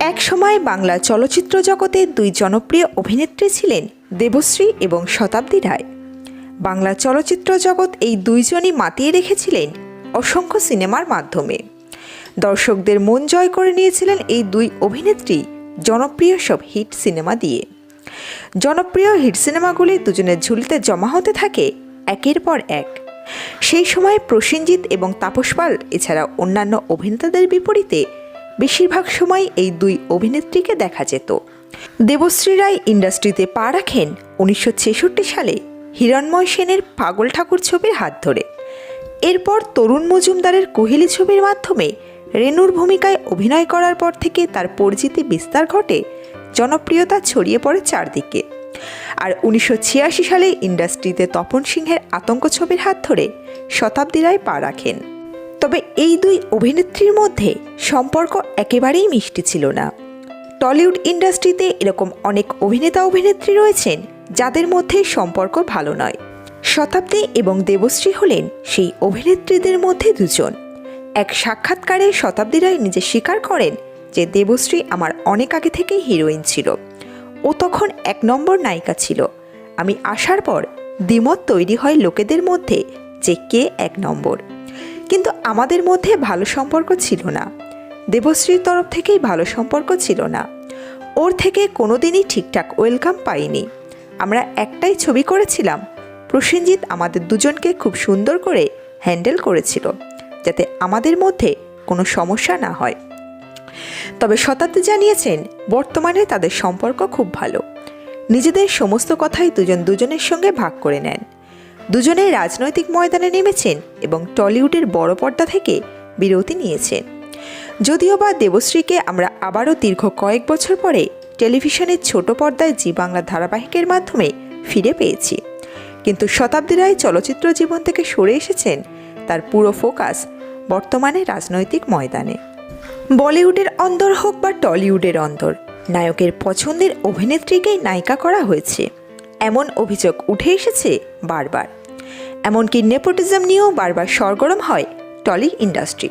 এক সময় বাংলা চলচ্চিত্র জগতে দুই জনপ্রিয় অভিনেত্রী ছিলেন দেবশ্রী এবং শতাব্দী রায়। বাংলা চলচ্চিত্র জগৎ এই দুইজনই মাতিয়ে রেখেছিলেন অসংখ্য সিনেমার মাধ্যমে। দর্শকদের মন জয় করে নিয়েছিলেন এই দুই অভিনেত্রী জনপ্রিয় সব হিট সিনেমা দিয়ে। জনপ্রিয় হিট সিনেমাগুলি দুজনের ঝুলিতে জমা হতে থাকে একের পর এক। সেই সময় প্রসেনজিৎ এবং তাপস পাল, এছাড়া অন্যান্য অভিনেতাদের বিপরীতে বেশিরভাগ সময় এই দুই অভিনেত্রীকে দেখা যেত। দেবশ্রী রায় ইন্ডাস্ট্রিতে পা রাখেন উনিশশো ছেষট্টি সালে হিরণময় সেনের পাগল ঠাকুর ছবির হাত ধরে। এরপর তরুণ মজুমদারের কোহেলি ছবির মাধ্যমে রেনুর ভূমিকায় অভিনয় করার পর থেকে তার পরিচিতি বিস্তার ঘটে, জনপ্রিয়তা ছড়িয়ে পড়ে চারদিকে। আর উনিশশো ছিয়াশি সালে ইন্ডাস্ট্রিতে তপন সিংহের আতঙ্ক ছবির হাত ধরে শতাব্দী রায় পা রাখেন। তবে এই দুই অভিনেত্রীর মধ্যে সম্পর্ক একেবারেই মিষ্টি ছিল না। টলিউড ইন্ডাস্ট্রিতে এরকম অনেক অভিনেতা অভিনেত্রী রয়েছেন যাদের মধ্যে সম্পর্ক ভালো নয়। শতাব্দী এবং দেবশ্রী হলেন সেই অভিনেত্রীদের মধ্যে দুজন। এক সাক্ষাৎকারে শতাব্দী রায় নিজে স্বীকার করেন যে দেবশ্রী আমার অনেক আগে থেকেই হিরোইন ছিল। ও তখন এক নম্বর নায়িকা ছিল। আমি আসার পর দ্বিমত তৈরি হয় লোকেদের মধ্যে যে কে এক নম্বর। কিন্তু আমাদের মধ্যে ভালো সম্পর্ক ছিল না। দেবশ্রীর তরফ থেকেই ভালো সম্পর্ক ছিল না। ওর থেকে কোনোদিনই ঠিকঠাক ওয়েলকাম পাইনি। আমরা একটাই ছবি করেছিলাম। প্রসেনজিৎ আমাদের দুজনকে খুব সুন্দর করে হ্যান্ডেল করেছিল, যাতে আমাদের মধ্যে কোনো সমস্যা না হয়। তবে শতাব্দী জানিয়েছেন, বর্তমানে তাদের সম্পর্ক খুব ভালো। নিজেদের সমস্ত কথাই দুজন দুজনের সঙ্গে ভাগ করে নেন। দুজনেই রাজনৈতিক ময়দানে নেমেছেন এবং টলিউডের বড় পর্দা থেকে বিরতি নিয়েছেন। যদিও বা দেবশ্রীকে আমরা আবারও দীর্ঘ কয়েক বছর পরে টেলিভিশনের ছোট পর্দায় জি বাংলা ধারাবাহিকের মাধ্যমে ফিরে পেয়েছি। কিন্তু শতাব্দী রায় চলচ্চিত্র জীবন থেকে সরে এসেছেন তার পুরো ফোকাস বর্তমানে রাজনৈতিক ময়দানে। বলিউডের অন্দর হোক বা টলিউডের অন্দর, নায়কের পছন্দের অভিনেত্রীকেই নায়িকা করা হয়েছে। এমন অভিযোগ উঠে এসেছে বারবার। এমনকি নেপোটিজম নিয়েও বারবার সরগরম হয় টলি ইন্ডাস্ট্রি।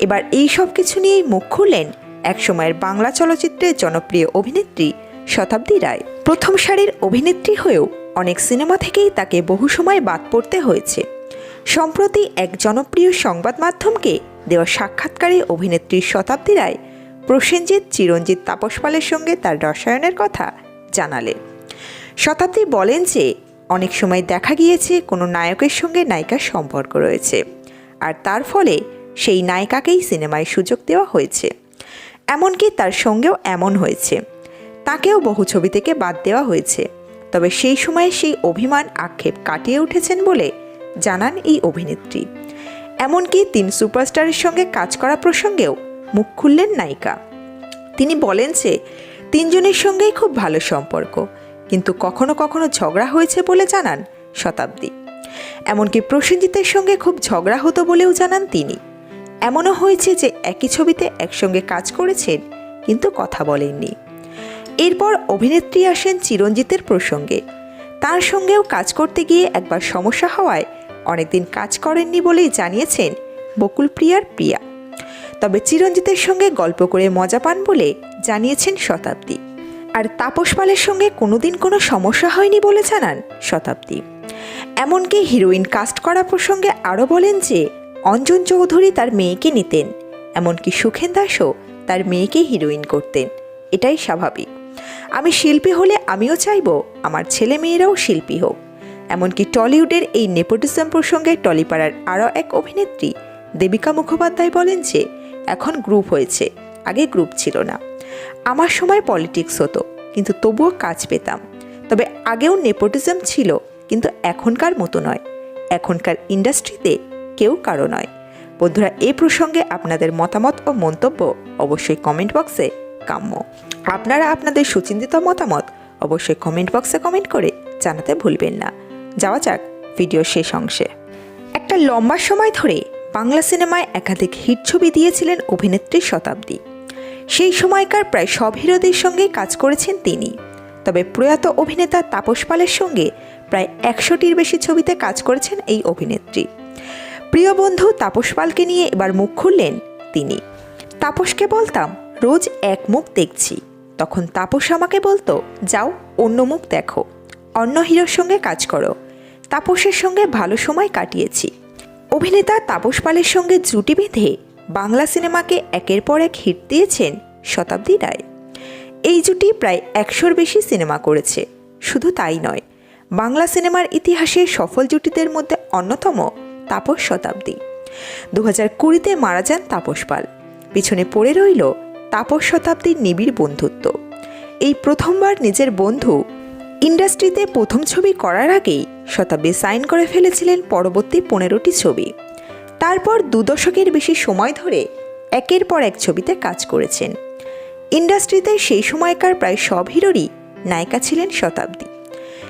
এবার এই সব কিছু নিয়েই মুখ খুললেন একসময়ের বাংলা চলচ্চিত্রের জনপ্রিয় অভিনেত্রী শতাব্দী রায়। প্রথম সারির অভিনেত্রী হয়েও অনেক সিনেমা থেকেই তাকে বহু সময় বাদ পড়তে হয়েছে। সম্প্রতি এক জনপ্রিয় সংবাদ মাধ্যমকে দেওয়া সাক্ষাৎকারে অভিনেত্রী শতাব্দী রায় প্রসেনজিৎ চিরঞ্জিত তাপস পালের সঙ্গে তার রসায়নের কথা জানালেন। শতাব্দী বলেন যে অনেক সময় দেখা গিয়েছে কোনো নায়কের সঙ্গে নায়িকার সম্পর্ক রয়েছে। আর তার ফলে সেই নায়িকাকেই সিনেমায় সুযোগ দেওয়া হয়েছে। এমনকি তার সঙ্গেও এমন হয়েছে। তাকেও বহু ছবি থেকে বাদ দেওয়া হয়েছে। তবে সেই সময়ে সেই অভিমান আক্ষেপ কাটিয়ে উঠেছেন বলে জানান এই অভিনেত্রী। এমনকি তিন সুপারস্টারের সঙ্গে কাজ করা প্রসঙ্গেও মুখ খুললেন নায়িকা। তিনি বলেন যে, তিনজনের সঙ্গেই খুব ভালো সম্পর্ক। কিন্তু কখনো কখনো ঝগড়া হয়েছে বলে জানান শতাব্দী। এমনকি প্রসেনজিতের সঙ্গে খুব ঝগড়া হতো বলেও জানান তিনি। এমনও হয়েছে যে একই ছবিতে একসঙ্গে কাজ করেছেন, কিন্তু কথা বলেননি। এরপর অভিনেত্রী আসেন চিরঞ্জিতের প্রসঙ্গে। তার সঙ্গেও কাজ করতে গিয়ে একবার সমস্যা হওয়ায় অনেকদিন কাজ করেননি বলেই জানিয়েছেন বকুল প্রিয়ার প্রিয়া। তবে চিরঞ্জিতের সঙ্গে গল্প করে মজা পান বলে জানিয়েছেন শতাব্দী। আর তাপস পালের সঙ্গে কোনোদিন কোনো সমস্যা হয়নি বলে জানান শতাব্দী। এমনকি হিরোইন কাস্ট করা প্রসঙ্গে আরও বলেন যে, অঞ্জন চৌধুরী তার মেয়েকে নিতেন, এমনকি সুখেন দাসও তার মেয়েকে হিরোইন করতেন। এটাই স্বাভাবিক। আমি শিল্পী হলে আমিও চাইব, আমার ছেলে মেয়েরাও শিল্পী হোক। এমনকি টলিউডের এই নেপোটিজম প্রসঙ্গে টলিপাড়ার আরও এক অভিনেত্রী, দেবিকা মুখোপাধ্যায় বলেন যে, এখন গ্রুপ হয়েছে, আগে গ্রুপ ছিল না। আমার সময় পলিটিক্স হতো, কিন্তু তবুও কাজ পেতাম। তবে আগেও নেপোটিজম ছিল, কিন্তু এখনকার মতো নয়। এখনকার ইন্ডাস্ট্রিতে কেউ কারও নয়। বন্ধুরা, এ প্রসঙ্গে আপনাদের মতামত ও মন্তব্য অবশ্যই কমেন্ট বক্সে কাম্য। আপনারা আপনাদের সুচিন্তিত মতামত অবশ্যই কমেন্ট বক্সে কমেন্ট করে জানাতে ভুলবেন না। যাওয়া যাক ভিডিও শেষ অংশে। একটা লম্বা সময় ধরে বাংলা সিনেমায় একাধিক হিট ছবি দিয়েছিলেন অভিনেত্রী শতাব্দী। সেই সময়কার প্রায় সব হিরোদের সঙ্গেই কাজ করেছেন তিনি। তবে প্রয়াত অভিনেতা তাপস পালের সঙ্গে প্রায় একশোটির বেশি ছবিতে কাজ করেছেন এই অভিনেত্রী। প্রিয় বন্ধু তাপস পালকে নিয়ে এবার মুখ খুললেন তিনি। তাপসকে বলতাম, রোজ এক মুখ দেখছি। তখন তাপস আমাকে বলতো, যাও, অন্য মুখ দেখো। অন্য হিরোর সঙ্গে কাজ করো। তাপসের সঙ্গে ভালো সময় কাটিয়েছি। অভিনেতা তাপস পালের সঙ্গে জুটি বেঁধে বাংলা সিনেমাকে একের পর এক হিট দিয়েছেন শতাব্দী রায়। এই জুটি প্রায় একশোর বেশি সিনেমা করেছে। শুধু তাই নয়, বাংলা সিনেমার ইতিহাসে সফল জুটিদের মধ্যে অন্যতম তাপস শতাব্দী। দু হাজার কুড়িতে মারা যান তাপস পাল। পিছনে পড়ে রইল তাপস শতাব্দীর নিবিড় বন্ধুত্ব। এই প্রথমবার নিজের বন্ধু ইন্ডাস্ট্রিতে প্রথম ছবি করার আগেই শতাব্দী সাইন করে ফেলেছিলেন পরবর্তী পনেরোটি ছবি। তারপর দু দশকের বেশি সময় ধরে একের পর এক ছবিতে কাজ করেছেন। ইন্ডাস্ট্রিতে সেই সময়কার প্রায় সব হিরোরই নায়িকা ছিলেন শতাব্দী।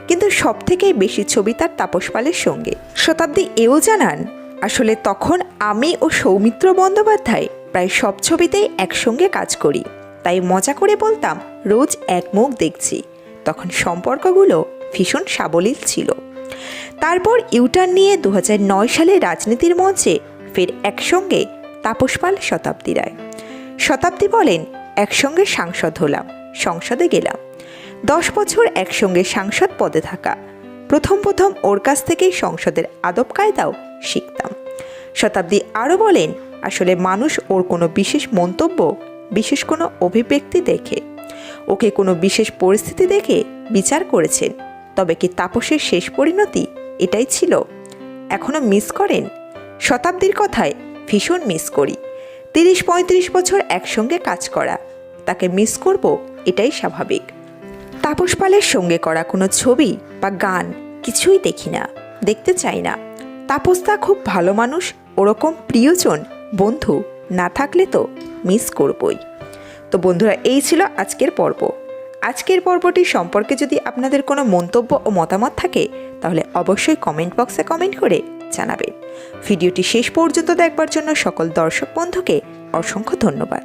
কিন্তু সব থেকে বেশি ছবি তার তাপস পালের সঙ্গে। শতাব্দী এও জানান, আসলে তখন আমি ও সৌমিত্র বন্দ্যোপাধ্যায় প্রায় সব ছবিতেই একসঙ্গে কাজ করি। তাই মজা করে বলতাম, রোজ এক মুখ দেখছি। তখন সম্পর্কগুলো ভীষণ সাবলীল ছিল। তারপর ইউটার্ন নিয়ে দু হাজার নয় সালে রাজনীতির মঞ্চে ফের একসঙ্গে তাপস পাল শতাব্দী রায়। শতাব্দী বলেন, একসঙ্গে সাংসদ হলাম, সংসদে গেলাম। দশ বছর একসঙ্গে সাংসদ পদে থাকা, প্রথম প্রথম ওর কাছ থেকেই সংসদের আদব কায়দাও শিখতাম। শতাব্দী আরও বলেন, আসলে মানুষ ওর কোনো বিশেষ মন্তব্য, বিশেষ কোনো অভিব্যক্তি দেখে। ওকে কোনো বিশেষ পরিস্থিতি দেখে বিচার করেছেন, তবে কি তাপসের শেষ পরিণতি এটাই ছিল। এখনও মিস করেন? শতাব্দীর কথায় ভীষণ মিস করি। তিরিশ পঁয়ত্রিশ বছর একসঙ্গে কাজ করা। তাকে মিস করব, এটাই স্বাভাবিক। তাপস পালের সঙ্গে করা কোনো ছবি বা গান কিছুই দেখি না, দেখতে চাই না। তাপসদা খুব ভালো মানুষ, ওরকম প্রিয়জন, বন্ধু না থাকলে তো মিস করবই। তো বন্ধুরা, এই ছিল আজকের পর্ব। আজকের পর্বটি সম্পর্কে যদি আপনাদের কোনো মন্তব্য ও মতামত থাকে, তাহলে অবশ্যই কমেন্ট বক্সে কমেন্ট করে জানাবেন। ভিডিওটি শেষ পর্যন্ত দেখবার জন্য সকল দর্শক বন্ধুকে অসংখ্য ধন্যবাদ।